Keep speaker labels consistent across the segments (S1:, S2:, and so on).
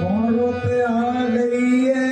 S1: મોડું આ ગઈ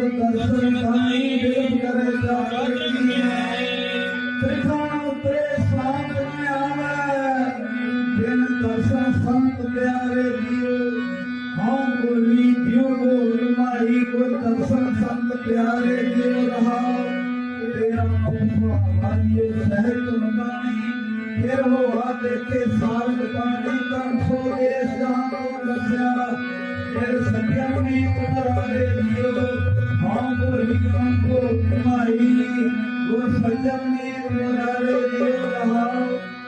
S1: ਦਰਸ਼ਨ ਸਾਈ ਬਿਲਬ ਕਰੇ ਜਾ ਤ੍ਰਿਖਾਣ ਉਤਰੇ ਸਾਧ ਨ ਆਵੇ ਬਿਨ ਦਰਸ਼ਨ ਸੰਤ ਪਿਆਰੇ ਜੀਓ ਹਉ ਬੋਲੀ ਜਿਉ ਬੋਲ ਮਾਈ ਗੁਰ ਦਰਸ਼ਨ ਸੰਤ ਪਿਆਰੇ ਜੀਓ ਰਹਾ ਤੇਰਾ ਸੁਹਾਵਾਂ ਸਹਿਜ ਮੰਗਾਣੀ ਫਿਰ ਹੋਆ ਦੇਖੇ ਸਾਰ ਪਾਣੀ ਕਰ ਸੋ ਦੇਸ ਜਹਾਂ ਕੋ ਰਸਿਆ ਫਿਰ ਸਤਿਆ ਨੇ ਉਤਰਾਰੇ ਦਿਓ ਹਾਂ ਗੁਰ ਵਿਗਮ ਕੋ ਮਾਈ ਗੁਰ ਸਜਣ ਨੇ ਉਤਰਾਰੇ ਦਿਓ ਰਹਾ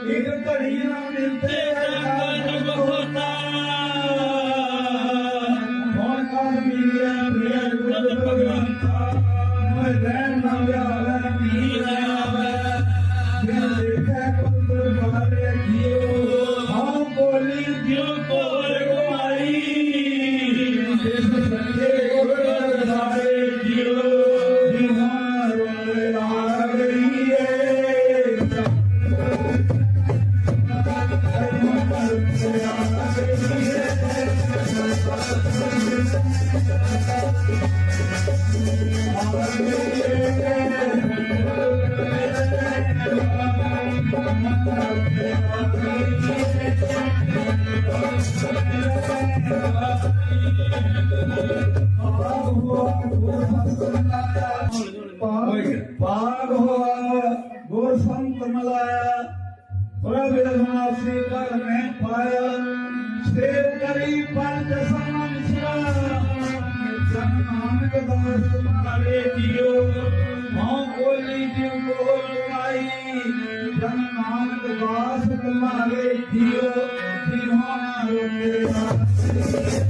S1: ਇੱਕ ਘੜੀ ਨਾ ਮਿਲਤੇ ਰੰਗਨ ਬਹੁਤਾ ਕੌਣ ਕੌਣ ਮਿਲਿਆ ਪ੍ਰਿਆ ਗੁਰ ਭਗਵੰਤਾ ਮੈਂ ਰਹਿਣ ਨਾ ਵਿਆਹ ਪਾਗ ਹੋਆ ਗੁਰ ਸੰਤ ਮਲਾਇਆ ਪ੍ਰਭ ਰਸਮਾਸੀ ਕਰ ਮੈਂ ਪਾਇਆ ਸੇਵ ਕਰੀ ਪੰਜ ਸਮਾਨ ਸਿਰਾ ਜਨ ਨਾਨਕ ਦਾਸ ਮਾਰੇ ਜੀਓ ਮਾਂ ਬੋਲੀ ਜਿਉ ਬੋਲ ਪਾਈ ਜਨ ਨਾਨਕ ਦਾਸ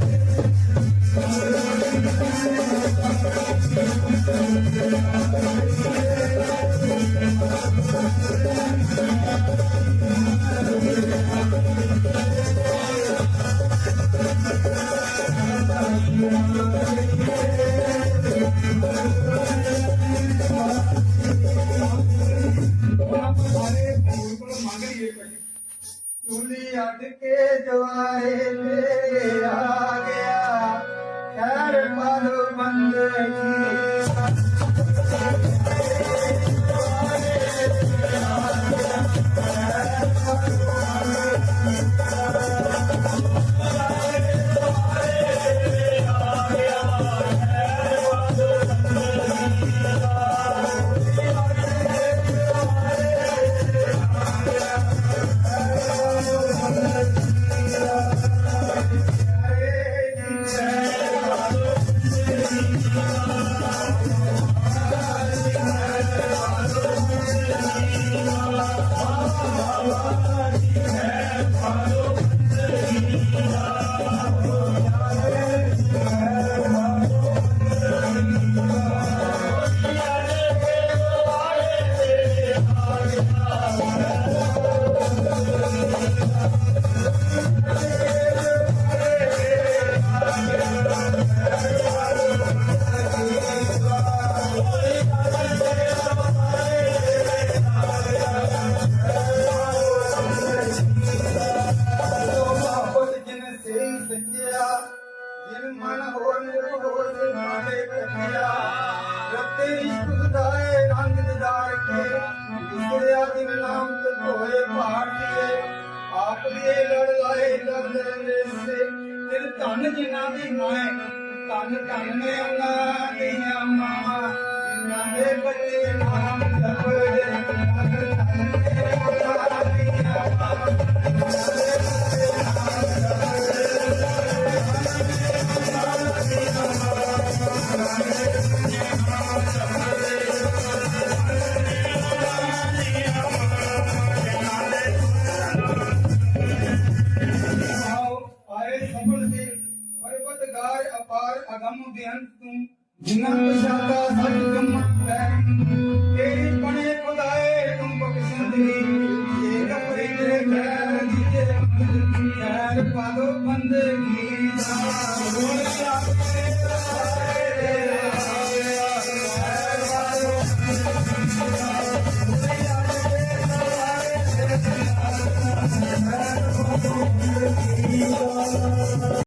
S2: ਚੁਲੀ ਅੱਡ ਕੇ ਜਵਾਏ ਨਾਲੇ ਰੱਤੇ ਇਸ਼ਕ ਸੁਦਾਏ ਰੰਗ ਦਿਦਾਰ ਕੇ ਵਿਸਰਿਆ ਦਿਨ ਨਾਮ ਤੇ ਹੋਏ ਭਾਟੀਏ ਆਪ ਦੇ ਲੜ ਲਾਏ ਦਰਦ ਰੇਸੇ ਤਿਲ ਧਨ ਜਿਨ੍ਹਾਂ ਦੀ ਮਾਂ ਧਨ ਧਨ ਨੇ ਉਹਨਾਂ ਦੀਆਂ ਮਾਵਾਂ। ਜਿਨ੍ਹਾਂ ਦੇ ਬੱਚੇ ਨਾਮ ਜਪਦੇ ਤੂੰ ਜਿਨ੍ਹਾਂ ਪਛਾਤਾ ਸੱਚ ਤੁਮ ਹੈ, ਤੇਰੀ ਬਣੇ ਖੁਦਾਏ ਤੁਮ ਬਖਸ਼ੰਦੀ ਇਹ ਕਪਰੇ ਤੇਰੇ ਖੈਰ ਦੀਏ ਖੈਰ ਪਾਦੋ ਬੰਦਗੀ ਦਾ ਗੁਣ ਚਾਹੇ